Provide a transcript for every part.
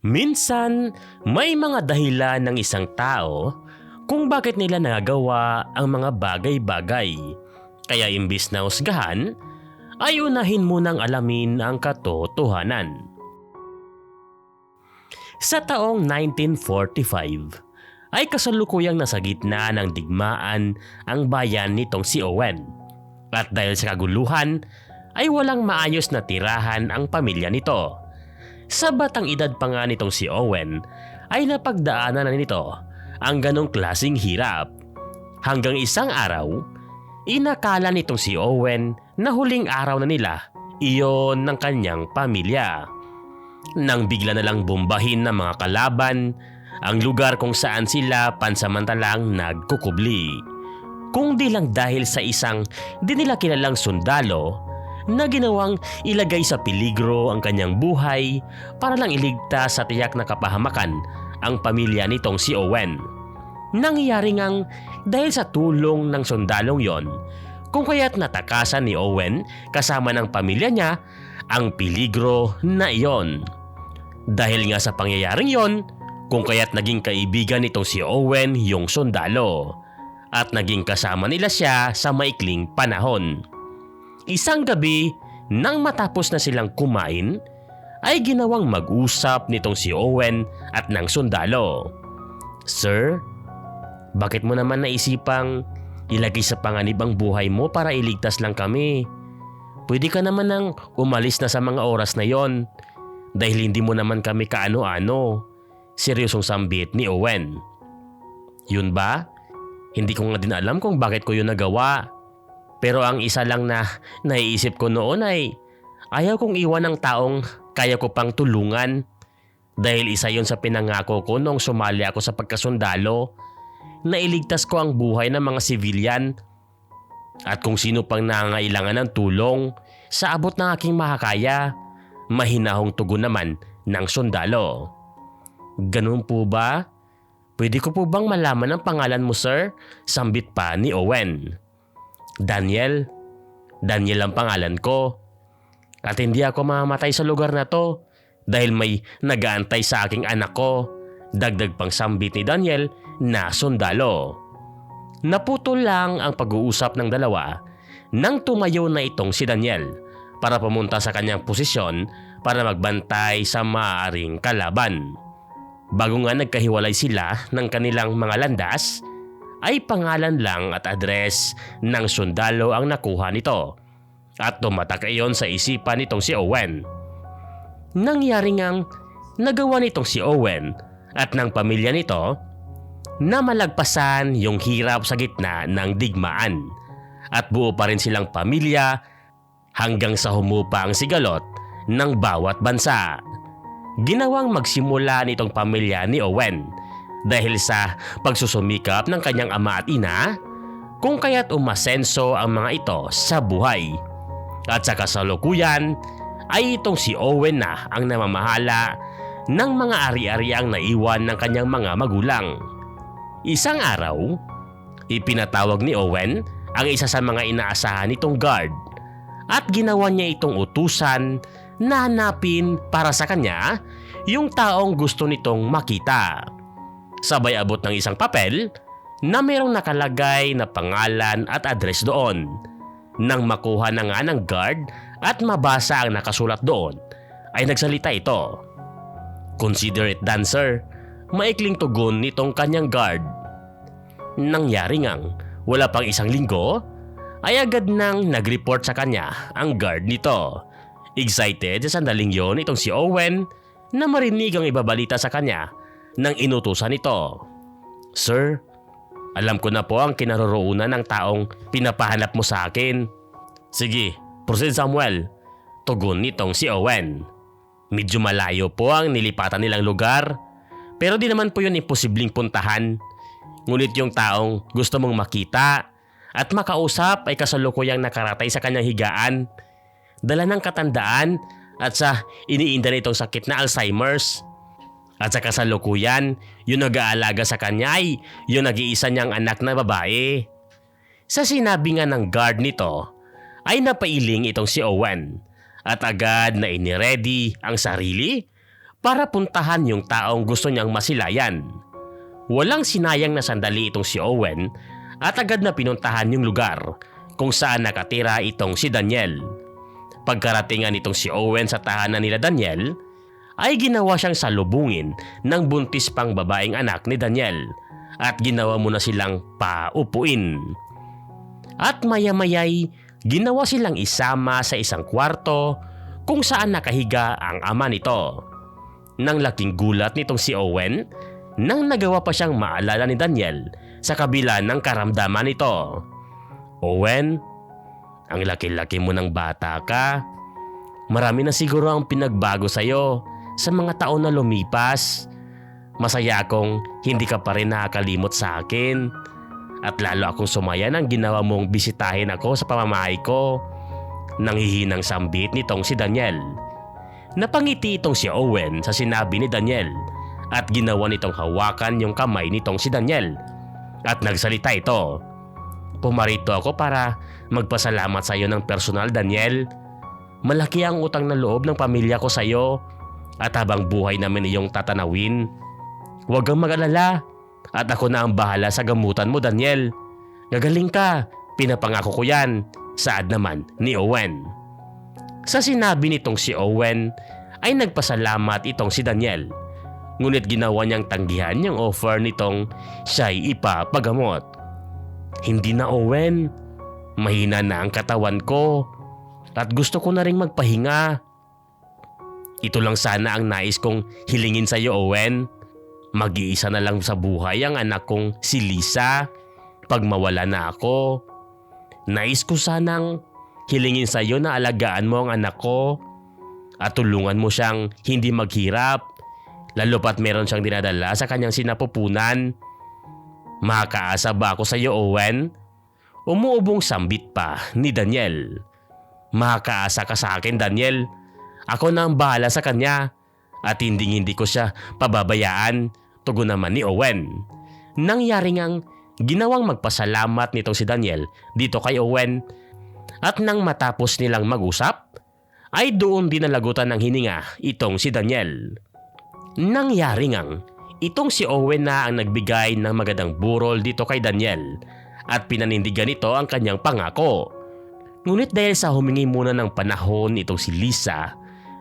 Minsan, may mga dahilan ng isang tao kung bakit nila nagagawa ang mga bagay-bagay. Kaya imbis na husgahan, ay unahin munang alamin ang katotohanan. Sa taong 1945, ay kasalukuyang nasa gitna ng digmaan ang bayan nitong si Owen. At dahil sa kaguluhan, ay walang maayos na tirahan ang pamilya nito. Sa batang edad pa nga nitong si Owen ay napagdaanan na nito ang ganong klasing hirap. Hanggang isang araw, inakala nitong si Owen na huling araw na nila iyon ng kanyang pamilya. Nang bigla na lang bombahin ng mga kalaban ang lugar kung saan sila pansamantalang nagkukubli. Kung di lang dahil sa isang di nila kilalang sundalo na ginawang ilagay sa peligro ang kanyang buhay para lang iligtas sa tiyak na kapahamakan ang pamilya nitong si Owen. Nangyari ngang dahil sa tulong ng sundalong yon, kung kaya't natakasan ni Owen kasama ng pamilya niya ang peligro na iyon. Dahil nga sa pangyayaring yon, kung kaya't naging kaibigan nitong si Owen yung sundalo at naging kasama nila siya sa maikling panahon. Isang gabi, nang matapos na silang kumain, ay ginawang mag-usap nitong si Owen at ng sundalo. Sir, bakit mo naman naisipang ilagay sa panganib ang buhay mo para iligtas lang kami? Pwede ka naman nang umalis na sa mga oras na yon dahil hindi mo naman kami kaano-ano. Seryosong sambit ni Owen. Yun ba? Hindi ko nga din alam kung bakit ko yun nagawa. Pero ang isa lang na naiisip ko noon ay ayaw kong iwan ng taong kaya ko pang tulungan. Dahil isa yon sa pinangako ko nung sumali ako sa pagkasundalo na iligtas ko ang buhay ng mga sibilyan at kung sino pang nangangailangan ng tulong sa abot ng aking makakaya, mahinahong tugon naman ng sundalo. Ganun po ba? Pwede ko po bang malaman ang pangalan mo sir? Sambit pa ni Owen. Daniel. Daniel ang pangalan ko. At hindi ako mamamatay sa lugar na to dahil may nagaantay sa aking anak ko. Dagdag pang sambit ni Daniel na sundalo. Naputol lang ang pag-uusap ng dalawa nang tumayo na itong si Daniel para pumunta sa kanyang posisyon para magbantay sa maaaring kalaban. Bago nga nagkahiwalay sila ng kanilang mga landas, ay pangalan lang at address ng sundalo ang nakuha nito at tumatak iyon sa isipan nitong si Owen. Nangyari ngang nagawa nitong si Owen at ng pamilya nito na malagpasan yung hirap sa gitna ng digmaan at buo pa rin silang pamilya hanggang sa humupa ang sigalot ng bawat bansa. Ginawang magsimula nitong pamilya ni Owen dahil sa pagsusumikap ng kanyang ama at ina kung kaya't umasenso ang mga ito sa buhay. At sa kasalukuyan ay itong si Owen na ang namamahala ng mga ari-ariang naiwan ng kanyang mga magulang. Isang araw, ipinatawag ni Owen ang isa sa mga inaasahan nitong guard at ginawa niya itong utusan na hanapin para sa kanya yung taong gusto nitong makita. Sabay abot ng isang papel na mayroong nakalagay na pangalan at address doon. Nang makuha na nga ng guard at mabasa ang nakasulat doon, ay nagsalita ito. Consider it done sir. Maikling tugon nitong kanyang guard. Nangyari ngang wala pang isang linggo, ay agad nang nag-report sa kanya ang guard nito. Excited sa sandaling yon itong si Owen na marinig ang ibabalita sa kanya ng inutusan nito. Sir, alam ko na po ang kinaroroonan ng taong pinapahanap mo sa akin. Sige, proceed Samuel. Tugon nitong si Owen. Medyo malayo po ang nilipatan nilang lugar. Pero di naman po yun imposibleng puntahan. Ngunit yung taong gusto mong makita at makausap ay kasalukuyang nakaratay sa kanyang higaan. Dala ng katandaan at sa iniinda nitong sakit na Alzheimer's. At sa kasalukuyan, yung nag-aalaga sa kanya ay yung nag-iisa niyang anak na babae. Sa sinabi nga ng guard nito, ay napailing itong si Owen at agad na iniready ang sarili para puntahan yung taong gusto niyang masilayan. Walang sinayang na sandali itong si Owen at agad na pinuntahan yung lugar kung saan nakatira itong si Daniel. Pagkaratingan itong si Owen sa tahanan nila Daniel, ay ginawa siyang salubungin ng buntis pang babaeng anak ni Daniel at ginawa mo na silang paupuin. At maya-mayay, ginawa silang isama sa isang kwarto kung saan nakahiga ang ama nito. Nang laking gulat nitong si Owen, nang nagawa pa siyang maalala ni Daniel sa kabila ng karamdaman nito. Owen, ang laki-laki mo ng bata ka. Marami na siguro ang pinagbago sa'yo sa mga taon na lumipas. Masaya akong hindi ka pa rin nakakalimot sa akin. At lalo akong sumaya nang ginawa mong bisitahin ako sa pamamahay ko. Nanghihinang sambit nitong si Daniel. Napangiti itong si Owen sa sinabi ni Daniel at ginawa nitong hawakan yung kamay nitong si Daniel. At nagsalita ito. Pumarito ako para magpasalamat sa iyo ng personal Daniel. Malaki ang utang na loob ng pamilya ko sa iyo at habang buhay namin iyong tatanawin. Huwag kang mag-alala at ako na ang bahala sa gamutan mo Daniel. Gagaling ka, pinapangako ko yan. Saad naman ni Owen. Sa sinabi nitong si Owen ay nagpasalamat itong si Daniel. Ngunit ginawa niyang tanggihan yung offer nitong siya'y ipapagamot. Hindi na Owen, mahina na ang katawan ko at gusto ko na ring magpahinga. Ito lang sana ang nais kong hilingin sa iyo Owen. Mag-iisa na lang sa buhay ang anak kong si Lisa pag mawala na ako. Nais ko sanang hilingin sa iyo na alagaan mo ang anak ko at tulungan mo siyang hindi maghirap lalo pat meron siyang dinadala sa kanyang sinapupunan. Makakaasa ba ako sa iyo Owen? Umuubong sambit pa ni Daniel. Makakaasa ka sa akin Daniel. Ako na ang bahala sa kanya at hindi hindi ko siya pababayaan. Tugon naman ni Owen. Nangyari ngang ginawang magpasalamat nitong si Daniel dito kay Owen at nang matapos nilang mag-usap ay doon dinalagutan ng hininga itong si Daniel. Nangyari ngang itong si Owen na ang nagbigay ng magandang burol dito kay Daniel at pinanindigan nito ang kanyang pangako. Ngunit dahil sa humingi muna ng panahon itong si Lisa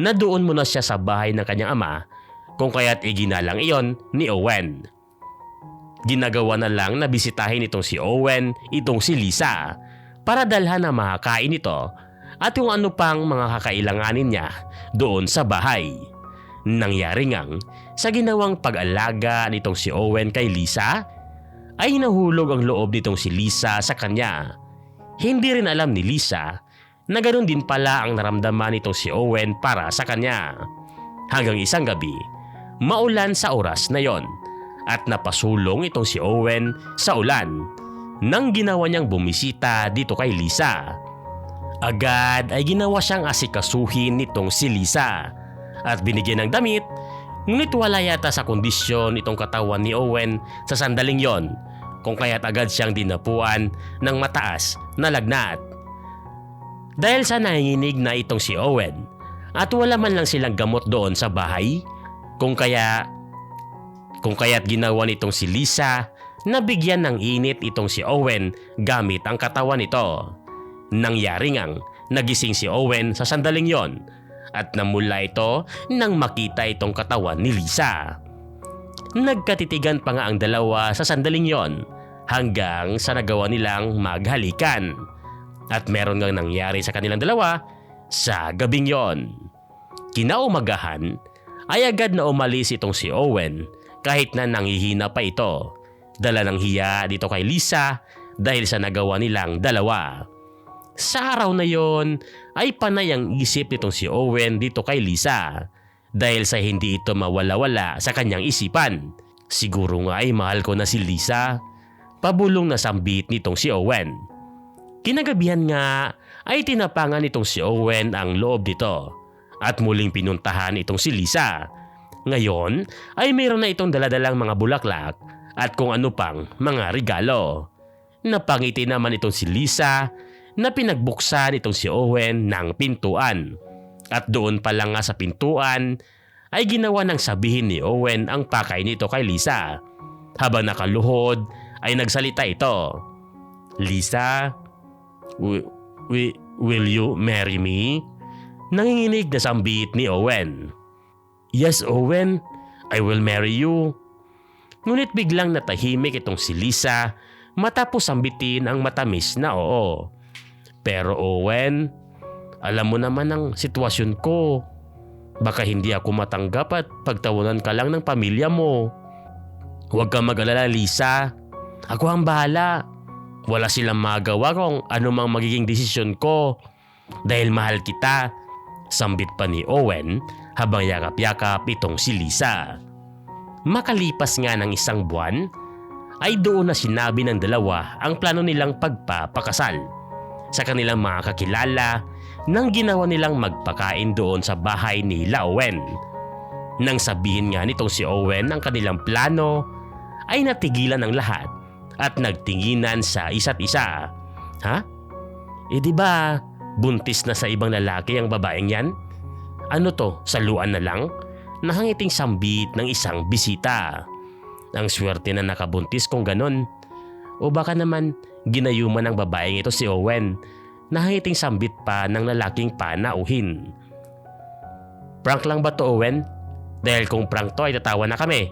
na doon muna siya sa bahay ng kanyang ama kung kaya't iginalang iyon ni Owen. Ginagawa na lang na bisitahin itong si Owen itong si Lisa para dalhan na makakain ito at yung ano pang mga kakailanganin niya doon sa bahay. Nangyari ngang sa ginawang pag-alaga nitong si Owen kay Lisa ay nahulog ang loob nitong si Lisa sa kanya. Hindi rin alam ni Lisa na ganoon din pala ang naramdaman nitong si Owen para sa kanya. Hanggang isang gabi, maulan sa oras na yon at napasulong itong si Owen sa ulan nang ginawa niyang bumisita dito kay Lisa. Agad ay ginawa siyang asikasuhin nitong si Lisa at binigyan ng damit ngunit wala yata sa kondisyon itong katawan ni Owen sa sandaling yon kung kaya't agad siyang dinapuan ng mataas na lagnat. Dahil sa nanginginig na itong si Owen at wala man lang silang gamot doon sa bahay kung kaya kung kaya't ginawa nitong si Lisa na bigyan ng init itong si Owen gamit ang katawan nito. Nangyari ngang nagising si Owen sa sandaling yon at namula ito nang makita itong katawan ni Lisa. Nagkatitigan pa nga ang dalawa sa sandaling yon hanggang sa nagawa nilang maghalikan. At meron ngang nangyari sa kanilang dalawa sa gabing yon. Kinaumagahan ay agad na umalis itong si Owen kahit na nanghihina pa ito. Dala ng hiya dito kay Lisa dahil sa nagawa nilang dalawa. Sa araw na yon ay panay ang isip nitong si Owen dito kay Lisa dahil sa hindi ito mawala-wala sa kanyang isipan. Siguro nga ay mahal ko na si Lisa. Pabulong na sambit nitong si Owen. Kinagabihan nga ay tinapangan nitong si Owen ang loob nito at muling pinuntahan itong si Lisa. Ngayon ay mayroon na itong daladalang mga bulaklak at kung ano pang mga regalo. Napangiti naman itong si Lisa na pinagbuksan itong si Owen ng pintuan. At doon pa lang nga sa pintuan ay ginawa ng sabihin ni Owen ang pakay nito kay Lisa. Habang nakaluhod ay nagsalita ito. Lisa, wi- will you marry me? Nanginginig na sambit ni Owen. Yes, Owen, I will marry you. Ngunit biglang natahimik itong si Lisa matapos sambitin ang matamis na oo. Pero Owen, alam mo naman ang sitwasyon ko. Baka hindi ako matanggap at pagtawanan ka lang ng pamilya mo. Huwag kang mag-alala Lisa. Ako ang bahala. Wala silang magawa kung ano mang magiging desisyon ko. Dahil mahal kita. Sambit pa ni Owen habang yakap-yakap itong si Lisa. Makalipas nga ng isang buwan, ay doon na sinabi ng dalawa ang plano nilang pagpapakasal sa kanilang mga kakilala nang ginawa nilang magpakain doon sa bahay ni Owen. Nang sabihin nga nitong si Owen ang kanilang plano, ay natigilan ng lahat at nagtinginan sa isa't isa. Ha? Eh di ba buntis na sa ibang lalaki ang babaeng yan? Ano to, saluan na lang? Nahangiting sambit ng isang bisita. Ang swerte na nakabuntis kung ganon. O baka naman ginayuman ng babaeng ito si Owen nahangiting sambit pa ng lalaking panauhin. Prank lang ba to Owen? Dahil kung prank to ay tatawa na kami.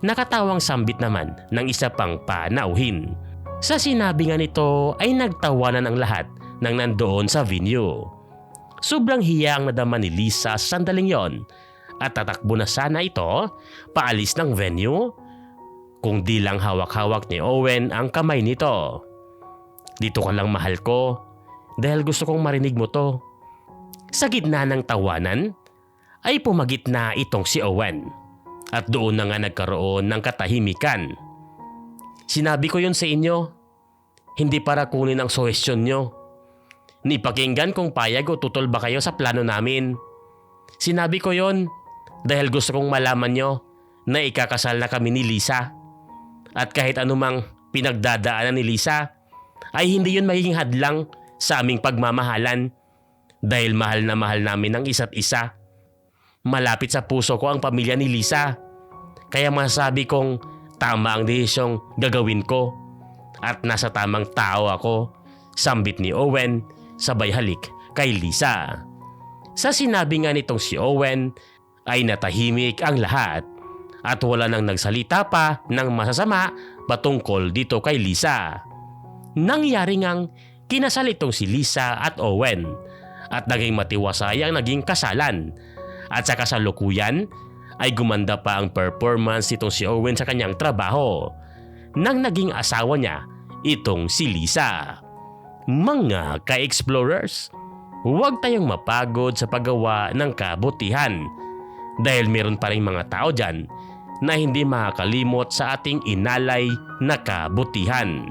Nakatawang sambit naman ng isa pang panauhin. Sa sinabi nga nito ay nagtawanan ang lahat ng nandoon sa venue. Sobrang hiya ang nadama ni Lisa sa sandaling yon at tatakbo na sana ito paalis ng venue kung di lang hawak-hawak ni Owen ang kamay nito. Dito ka lang mahal ko dahil gusto kong marinig mo to. Sa gitna ng tawanan ay pumagit na itong si Owen at doon na nga nagkaroon ng katahimikan. Sinabi ko yun sa inyo, hindi para kunin ang suhestyon nyo. Nipakinggan kung payag o tutol ba kayo sa plano namin. Sinabi ko yon dahil gusto kong malaman nyo na ikakasal na kami ni Lisa. At kahit anumang pinagdadaanan ni Lisa, ay hindi yun magiging hadlang sa aming pagmamahalan dahil mahal na mahal namin ang isa't isa. Malapit sa puso ko ang pamilya ni Lisa. Kaya masasabi kong tama ang desisyong gagawin ko at nasa tamang tao ako. Sambit ni Owen sabay halik kay Lisa. Sa sinabi nga nitong si Owen ay natahimik ang lahat at wala nang nagsalita pa ng masasama patungkol dito kay Lisa. Nangyari ngang kinasal itong si Lisa at Owen at naging matiwasay ang naging kasalan. At sa kasalukuyan ay gumanda pa ang performance nitong si Owen sa kanyang trabaho nang naging asawa niya itong si Lisa. Mga ka-explorers, huwag tayong mapagod sa paggawa ng kabutihan dahil meron pa rin mga tao dyan na hindi makakalimot sa ating inalay na kabutihan.